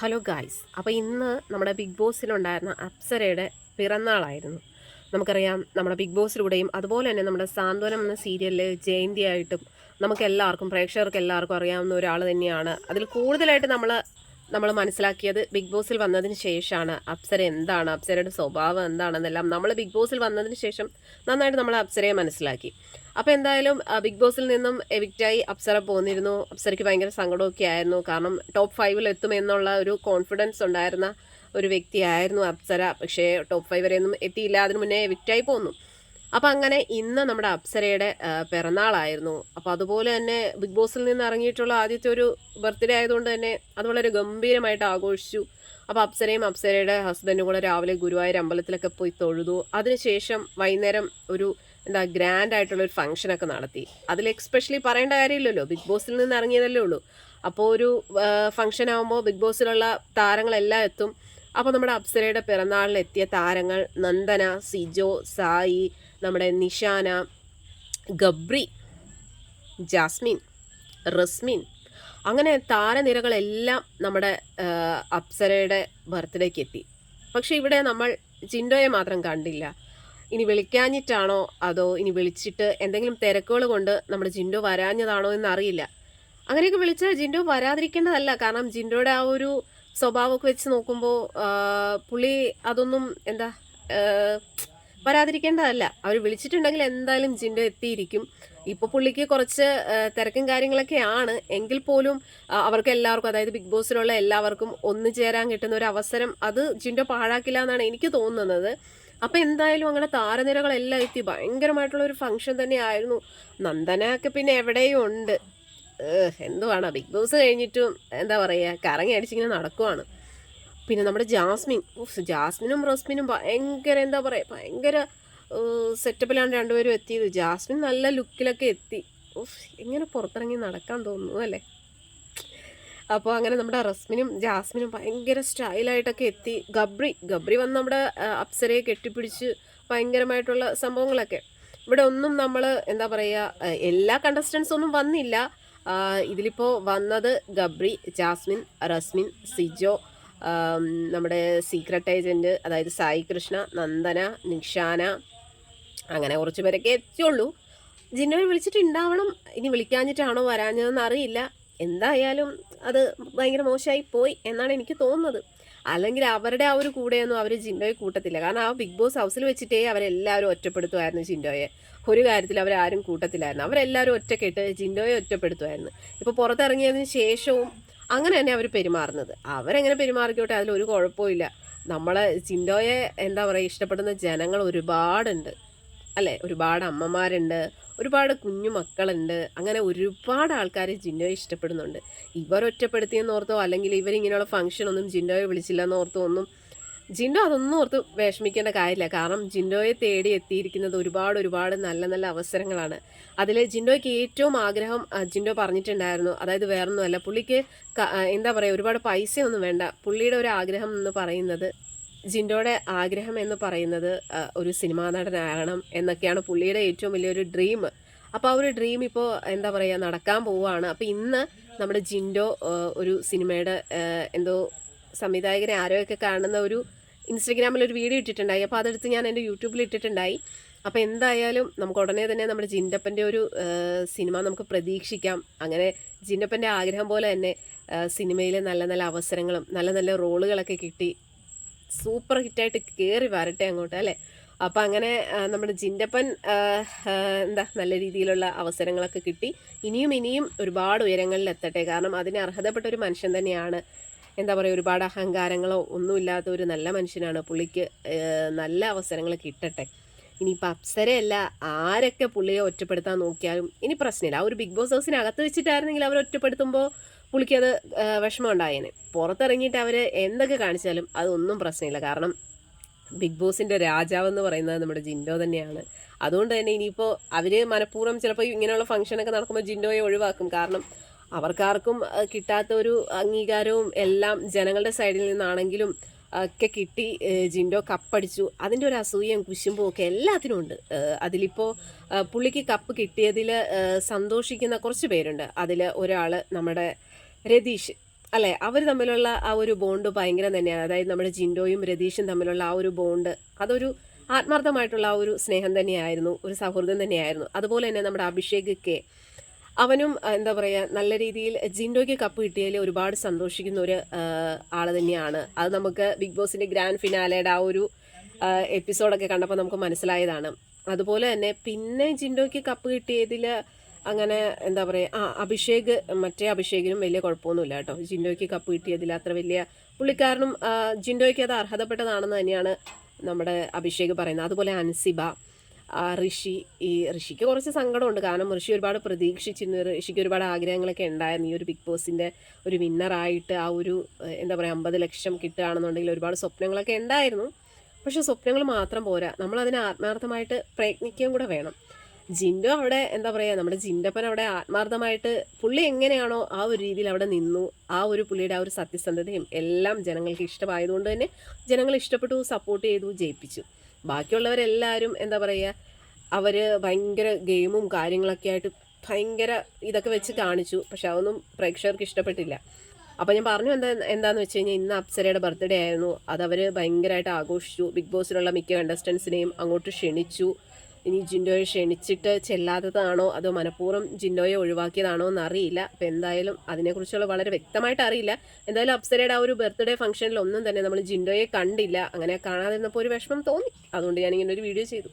Hello guys അപ്പോൾ ഇന്ന് നമ്മുടെ ബിഗ് ബോസിലുണ്ടായിരുന്ന അപ്സരയുടെ പിറന്നാളായിരുന്നു. നമുക്കറിയാം നമ്മുടെ ബിഗ് ബോസിലൂടെയും അതുപോലെ തന്നെ നമ്മുടെ സാന്ത്വനം എന്ന സീരിയലിൽ ജയന്തിയായിട്ടും നമുക്ക് എല്ലാവർക്കും പ്രേക്ഷകർക്ക് എല്ലാവർക്കും അറിയാവുന്ന ഒരാൾ തന്നെയാണ്. അതിൽ കൂടുതലായിട്ട് നമ്മൾ നമ്മൾ മനസ്സിലാക്കിയത് ബിഗ് ബോസിൽ വന്നതിന് ശേഷമാണ്. അപ്സര എന്താണ് അപ്സരയുടെ സ്വഭാവം എന്താണെന്നെല്ലാം നമ്മൾ ബിഗ് ബോസിൽ വന്നതിന് ശേഷം നന്നായിട്ട് നമ്മൾ അപ്സരയെ മനസ്സിലാക്കി. അപ്പോൾ എന്തായാലും ബിഗ് ബോസിൽ നിന്നും എവിക്റ്റായി അപ്സര പോന്നിരുന്നു. അപ്സരയ്ക്ക് ഭയങ്കര സങ്കടമൊക്കെ ആയിരുന്നു. കാരണം ടോപ്പ് ഫൈവിൽ എത്തുമെന്നുള്ള ഒരു കോൺഫിഡൻസ് ഉണ്ടായിരുന്ന ഒരു വ്യക്തിയായിരുന്നു അപ്സര. പക്ഷേ ടോപ്പ് ഫൈവ് വരെയൊന്നും എത്തിയില്ല. അതിനു മുന്നേ എവിക്റ്റായി പോന്നു. അപ്പോൾ അങ്ങനെ ഇന്ന് നമ്മുടെ അപ്സരയുടെ പിറന്നാളായിരുന്നു. അപ്പോൾ അതുപോലെ തന്നെ ബിഗ് ബോസിൽ നിന്ന് ഇറങ്ങിയിട്ടുള്ള ആദ്യത്തെ ഒരു ബർത്ത്ഡേ ആയതുകൊണ്ട് തന്നെ അത് വളരെ ഗംഭീരമായിട്ട് ആഘോഷിച്ചു. അപ്പോൾ അപ്സരയും അപ്സരയുടെ ഹസ്ബൻഡും കൂടെ രാവിലെ ഗുരുവായൂർ അമ്പലത്തിലൊക്കെ പോയി തൊഴുതു. അതിനുശേഷം വൈകുന്നേരം ഒരു എന്താ ഗ്രാൻഡ് ആയിട്ടുള്ള ഒരു ഫംഗ്ഷനൊക്കെ നടത്തി. അതിൽ എക്സ്പെഷ്യലി പറയേണ്ട കാര്യമില്ലല്ലോ. ബിഗ് ബോസിൽ നിന്ന് ഇറങ്ങിയതല്ലേ ഉള്ളൂ. അപ്പോൾ ഒരു ഫംഗ്ഷൻ ആകുമ്പോൾ ബിഗ് ബോസിലുള്ള താരങ്ങളെല്ലാം എത്തും. അപ്പോൾ നമ്മുടെ അപ്സരയുടെ പിറന്നാളിൽ എത്തിയ താരങ്ങൾ നന്ദന സിജോ സായി നമ്മുടെ നിഷാന ഗബ്രി ജാസ്മിൻ റസ്മിൻ. അങ്ങനെ താരനിരകളെല്ലാം നമ്മുടെ അപ്സരയുടെ ബർത്ത്ഡേക്ക് എത്തി. പക്ഷെ ഇവിടെ നമ്മൾ ചിൻഡോയെ മാത്രം കണ്ടില്ല. ഇനി വിളിക്കാഞ്ഞിട്ടാണോ? അതോ ഇനി വിളിച്ചിട്ട് എന്തെങ്കിലും തിരക്കുകൾ കൊണ്ട് നമ്മുടെ ജിൻഡോ വരാഞ്ഞതാണോ എന്നറിയില്ല. അങ്ങനെയൊക്കെ വിളിച്ചാൽ ജിൻഡോ വരാതിരിക്കേണ്ടതല്ല. കാരണം ജിൻഡോയുടെ ആ ഒരു സ്വഭാവമൊക്കെ വെച്ച് നോക്കുമ്പോൾ പുള്ളി അതൊന്നും എന്താ വരാതിരിക്കേണ്ടതല്ല. അവർ വിളിച്ചിട്ടുണ്ടെങ്കിൽ എന്തായാലും ജിൻഡോ എത്തിയിരിക്കും. ഇപ്പോൾ പുള്ളിക്ക് കുറച്ച് തിരക്കും കാര്യങ്ങളൊക്കെ ആണ്. എങ്കിൽ പോലും അവർക്ക് എല്ലാവർക്കും അതായത് ബിഗ് ബോസിലുള്ള എല്ലാവർക്കും ഒന്നു ചേരാൻ കിട്ടുന്ന ഒരു അവസരം അത് ജിൻഡോ പാഴാക്കില്ല എന്നാണ് എനിക്ക് തോന്നുന്നത്. അപ്പം എന്തായാലും അങ്ങനെ താരനിരകളെല്ലാം എത്തി. ഭയങ്കരമായിട്ടുള്ള ഒരു ഫംഗ്ഷൻ തന്നെയായിരുന്നു. നന്ദനൊക്കെ പിന്നെ എവിടെയും ഉണ്ട്. എന്തുവാണ്? ബിഗ് ബോസ് കഴിഞ്ഞിട്ടും എന്താ പറയുക കറങ്ങി അടിച്ചിങ്ങനെ നടക്കുവാണ്. പിന്നെ നമ്മുടെ ജാസ്മിൻ. ജാസ്മിനും റസ്മിനും ഭയങ്കര എന്താ പറയുക ഭയങ്കര സെറ്റപ്പിലാണ് രണ്ടുപേരും എത്തിയത്. ജാസ്മിൻ നല്ല ലുക്കിലൊക്കെ എത്തി. എങ്ങനെ പുറത്തിറങ്ങി നടക്കാൻ തോന്നുന്നു അല്ലേ? അപ്പോൾ അങ്ങനെ നമ്മുടെ റസ്മിനും ജാസ്മിനും ഭയങ്കര സ്റ്റൈലായിട്ടൊക്കെ എത്തി. ഗബ്രി ഗബ്രി വന്ന് നമ്മുടെ അപ്സരയെ കെട്ടിപ്പിടിച്ച് ഭയങ്കരമായിട്ടുള്ള സംഭവങ്ങളൊക്കെ. ഇവിടെ ഒന്നും നമ്മൾ എന്താ പറയുക എല്ലാ കണ്ടസ്റ്റൻസ് ഒന്നും വന്നില്ല. ഇതിലിപ്പോൾ വന്നത് ഗബ്രി ജാസ്മിൻ റസ്മിൻ സിജോ നമ്മുടെ സീക്രട്ട് ഏജന്റ് അതായത് സായി കൃഷ്ണ നന്ദന നിഷാന അങ്ങനെ കുറച്ച് പേരൊക്കെ എത്തിയുള്ളൂ. ജിന്നോയെ വിളിച്ചിട്ടുണ്ടാവണം. ഇനി വിളിക്കാഞ്ഞിട്ടാണോ വരാഞ്ഞതെന്ന് അറിയില്ല. എന്തായാലും അത് ഭയങ്കര മോശമായി പോയി എന്നാണ് എനിക്ക് തോന്നുന്നത്. അല്ലെങ്കിൽ അവരുടെ ആ ഒരു കൂടെയൊന്നും അവർ ജിൻഡോയെ കൂട്ടത്തില്ല. കാരണം ആ ബിഗ് ബോസ് ഹൗസിൽ വെച്ചിട്ടേ അവരെല്ലാവരും ഒറ്റപ്പെടുത്തുമായിരുന്നു ജിൻഡോയെ. ഒരു കാര്യത്തിൽ അവരാരും കൂട്ടത്തിലായിരുന്നു അവരെല്ലാവരും ഒറ്റക്കെട്ട് ജിൻഡോയെ ഒറ്റപ്പെടുത്തുമായിരുന്നു. ഇപ്പോൾ പുറത്തിറങ്ങിയതിന് ശേഷവും അങ്ങനെ തന്നെ അവർ പെരുമാറുന്നത്. അവരെങ്ങനെ പെരുമാറിക്കോട്ടെ അതിലൊരു കുഴപ്പമില്ല നമ്മളെ ജിൻഡോയെ എന്താ പറയുക ഇഷ്ടപ്പെടുന്ന ജനങ്ങൾ ഒരുപാടുണ്ട്. അല്ലേ? ഒരുപാട് അമ്മമാരുണ്ട് ഒരുപാട് കുഞ്ഞു മക്കളുണ്ട് അങ്ങനെ ഒരുപാട് ആൾക്കാർ ജിൻഡോയെ ഇഷ്ടപ്പെടുന്നുണ്ട്. ഇവർ ഒറ്റപ്പെടുത്തിയെന്നോർത്തോ അല്ലെങ്കിൽ ഇവരിങ്ങനെയുള്ള ഫംഗ്ഷനൊന്നും ജിൻഡോയെ വിളിച്ചില്ലെന്നോർത്തോ ഒന്നും ജിൻഡോ അതൊന്നും ഓർത്ത് വിഷമിക്കേണ്ട കാര്യമില്ല. കാരണം ജിൻഡോയെ തേടി എത്തിയിരിക്കുന്നത് ഒരുപാട് ഒരുപാട് നല്ല നല്ല അവസരങ്ങളാണ്. അതിൽ ജിൻഡോയ്ക്ക് ഏറ്റവും ആഗ്രഹം ജിൻഡോ പറഞ്ഞിട്ടുണ്ടായിരുന്നു. അതായത് വേറൊന്നുമല്ല പുള്ളിക്ക് എന്താ പറയുക ഒരുപാട് പൈസയൊന്നും വേണ്ട. പുള്ളിയുടെ ഒരു ആഗ്രഹം എന്ന് പറയുന്നത് ജിൻഡോയുടെ ആഗ്രഹം എന്ന് പറയുന്നത് ഒരു സിനിമാ നടനാകണം എന്നൊക്കെയാണ് പുള്ളിയുടെ ഏറ്റവും വലിയൊരു ഡ്രീം അപ്പോൾ ആ ഒരു ഡ്രീം ഇപ്പോൾ എന്താ പറയുക നടക്കാൻ പോവുകയാണ്. അപ്പോൾ ഇന്ന് നമ്മുടെ ജിൻഡോ ഒരു സിനിമയുടെ എന്തോ സംവിധായകനെ ആരോയൊക്കെ കാണുന്ന ഒരു ഇൻസ്റ്റഗ്രാമിൽ ഒരു വീഡിയോ ഇട്ടിട്ടുണ്ടായി. അപ്പോൾ അതെടുത്ത് ഞാൻ എന്റെ യൂട്യൂബിൽ ഇട്ടിട്ടുണ്ടായി. അപ്പോൾ എന്തായാലും നമുക്ക് ഉടനെ തന്നെ നമ്മുടെ ജിൻഡപ്പന്റെ ഒരു സിനിമ നമുക്ക് പ്രതീക്ഷിക്കാം. അങ്ങനെ ജിൻഡപ്പന്റെ ആഗ്രഹം പോലെ തന്നെ സിനിമയിൽ നല്ല നല്ല അവസരങ്ങളും നല്ല നല്ല റോളുകളൊക്കെ കിട്ടി. സൂപ്പർ ഹിറ്റായിട്ട് കയറി വരട്ടെ അങ്ങോട്ട് അല്ലേ? അപ്പം അങ്ങനെ നമ്മുടെ ആ, എന്താ നല്ല രീതിയിലുള്ള അവസരങ്ങളൊക്കെ കിട്ടി. ഇനിയും ഇനിയും ഒരുപാട് ഉയരങ്ങളിൽ എത്തട്ടെ. കാരണം അതിന് അർഹതപ്പെട്ട ഒരു മനുഷ്യൻ തന്നെയാണ്. എന്താ പറയുക ഒരുപാട് അഹങ്കാരങ്ങളോ ഒന്നുമില്ലാത്ത ഒരു നല്ല മനുഷ്യനാണ്. പുള്ളിക്ക് നല്ല അവസരങ്ങൾ കിട്ടട്ടെ. ഇനിയിപ്പോൾ അപ്സരയല്ല ആരൊക്കെ പുള്ളിയെ ഒറ്റപ്പെടുത്താൻ നോക്കിയാലും ഇനി പ്രശ്നമില്ല. ആ ഒരു ബിഗ് ബോസ് ഹൗസിനകത്ത് വെച്ചിട്ടായിരുന്നെങ്കിൽ അവർ ഒറ്റപ്പെടുത്തുമ്പോൾ പുള്ളിക്കത് വിഷമം ഉണ്ടായേനെ പുറത്തിറങ്ങിയിട്ട് അവർ എന്തൊക്കെ കാണിച്ചാലും അതൊന്നും പ്രശ്നമില്ല. കാരണം ബിഗ് ബോസിന്റെ രാജാവെന്ന് പറയുന്നത് നമ്മുടെ ജിൻഡോ തന്നെയാണ്. അതുകൊണ്ട് തന്നെ ഇനിയിപ്പോൾ അവർ മനഃപൂർവം ചിലപ്പോൾ ഇങ്ങനെയുള്ള ഫംഗ്ഷനൊക്കെ നടക്കുമ്പോൾ ജിൻഡോയെ ഒഴിവാക്കും. കാരണം അവർക്കാർക്കും കിട്ടാത്ത ഒരു അംഗീകാരവും എല്ലാം ജനങ്ങളുടെ സൈഡിൽ നിന്നാണെങ്കിലും ഒക്കെ കിട്ടി ജിൻഡോ കപ്പടിച്ചു. അതിന്റെ ഒരു അസൂയയും കുശുമ്പും ഒക്കെ എല്ലാത്തിനും ഉണ്ട്. അതിലിപ്പോൾ പുള്ളിക്ക് കപ്പ് കിട്ടിയതിൽ സന്തോഷിക്കുന്ന കുറച്ച് പേരുണ്ട്. അതിൽ ഒരാൾ നമ്മുടെ രതീഷ് അല്ലേ? അവർ തമ്മിലുള്ള ആ ഒരു ബോണ്ട് ഭയങ്കര തന്നെയാണ്. അതായത് നമ്മുടെ ജിൻഡോയും രതീഷും തമ്മിലുള്ള ആ ഒരു ബോണ്ട് അതൊരു ആത്മാർത്ഥമായിട്ടുള്ള ആ ഒരു സ്നേഹം തന്നെയായിരുന്നു ഒരു സൗഹൃദം തന്നെയായിരുന്നു. അതുപോലെ തന്നെ നമ്മുടെ അഭിഷേക് കെ. അവനും എന്താ പറയുക നല്ല രീതിയിൽ ജിൻഡോയ്ക്ക് കപ്പ് കിട്ടിയതിൽ ഒരുപാട് സന്തോഷിക്കുന്ന ഒരു ആൾ തന്നെയാണ്. അത് നമുക്ക് ബിഗ് ബോസിന്റെ ഗ്രാൻഡ് ഫിനാലയുടെ ആ ഒരു എപ്പിസോഡൊക്കെ കണ്ടപ്പോൾ നമുക്ക് മനസ്സിലായതാണ്. അതുപോലെ തന്നെ പിന്നെ ജിൻഡോയ്ക്ക് കപ്പ് കിട്ടിയതിൽ അങ്ങനെ എന്താ പറയുക ആ അഭിഷേക് മറ്റേ അഭിഷേകിനും വലിയ കുഴപ്പമൊന്നുമില്ല കേട്ടോ. ജിൻഡോയ്ക്ക് കപ്പ് കിട്ടിയതിൽ അത്ര വലിയ പുള്ളിക്കാരനും ജിൻഡോയ്ക്ക് അത് അർഹതപ്പെട്ടതാണെന്ന് തന്നെയാണ് നമ്മുടെ അഭിഷേക് പറയുന്നത്. അതുപോലെ അൻസിബ ഋഷി ഈ ഋഷിക്ക് കുറച്ച് സങ്കടമുണ്ട്. കാരണം ഋഷി ഒരുപാട് പ്രതീക്ഷിച്ചിരുന്നു. ഋഷിക്ക് ഒരുപാട് ആഗ്രഹങ്ങളൊക്കെ ഉണ്ടായിരുന്നു. ഈ ഒരു ബിഗ് ബോസിന്റെ ഒരു വിന്നറായിട്ട് ആ ഒരു എന്താ പറയുക അമ്പത് ലക്ഷം കിട്ടുകയാണെന്നുണ്ടെങ്കിൽ ഒരുപാട് സ്വപ്നങ്ങളൊക്കെ ഉണ്ടായിരുന്നു. പക്ഷേ സ്വപ്നങ്ങൾ മാത്രം പോരാ. നമ്മൾ അതിനെ ആത്മാർത്ഥമായിട്ട് പ്രയത്നിക്കുകയും കൂടെ വേണം. ജിൻഡോ അവിടെ എന്താ പറയുക നമ്മുടെ ജിൻഡപ്പൻ അവിടെ ആത്മാർത്ഥമായിട്ട് പുള്ളി എങ്ങനെയാണോ ആ ഒരു രീതിയിൽ അവിടെ നിന്നു. ആ ഒരു പുള്ളിയുടെ ആ ഒരു സത്യസന്ധതയും എല്ലാം ജനങ്ങൾക്ക് ഇഷ്ടമായതുകൊണ്ട് തന്നെ ജനങ്ങൾ ഇഷ്ടപ്പെട്ടു സപ്പോർട്ട് ചെയ്തു ജയിപ്പിച്ചു. ബാക്കിയുള്ളവരെല്ലാവരും എന്താ പറയുക അവർ ഭയങ്കര ഗെയിമും കാര്യങ്ങളൊക്കെ ആയിട്ട് ഭയങ്കര ഇതൊക്കെ വെച്ച് കാണിച്ചു. പക്ഷെ അതൊന്നും പ്രേക്ഷകർക്ക് ഇഷ്ടപ്പെട്ടില്ല. അപ്പോൾ ഞാൻ പറഞ്ഞു എന്താ എന്താണെന്ന് വെച്ച് കഴിഞ്ഞാൽ ഇന്ന് അപ്സരയുടെ ബർത്ത്ഡേ ആയിരുന്നു. അതവർ ഭയങ്കരമായിട്ട് ആഘോഷിച്ചു. ബിഗ് ബോസിലുള്ള മിക്ക കണ്ടസ്റ്റൻസിനെയും അങ്ങോട്ട് ക്ഷണിച്ചു. ഇനി ജിൻഡോയെ ക്ഷണിച്ചിട്ട് ചെല്ലാത്തതാണോ? അതോ മനഃപൂർവം ജിൻഡോയെ ഒഴിവാക്കിയതാണോ എന്ന് അറിയില്ല അപ്പം എന്തായാലും അതിനെക്കുറിച്ചുള്ള വളരെ വ്യക്തമായിട്ട് അറിയില്ല. എന്തായാലും അപ്സരയുടെ ആ ഒരു ബർത്ത്ഡേ ഫംഗ്ഷനിൽ ഒന്നും തന്നെ നമ്മൾ ജിൻഡോയെ കണ്ടില്ല. അങ്ങനെ കാണാതിരുന്നപ്പോൾ ഒരു വിഷമം തോന്നി. അതുകൊണ്ട് ഞാനിങ്ങനെ ഒരു വീഡിയോ ചെയ്തു.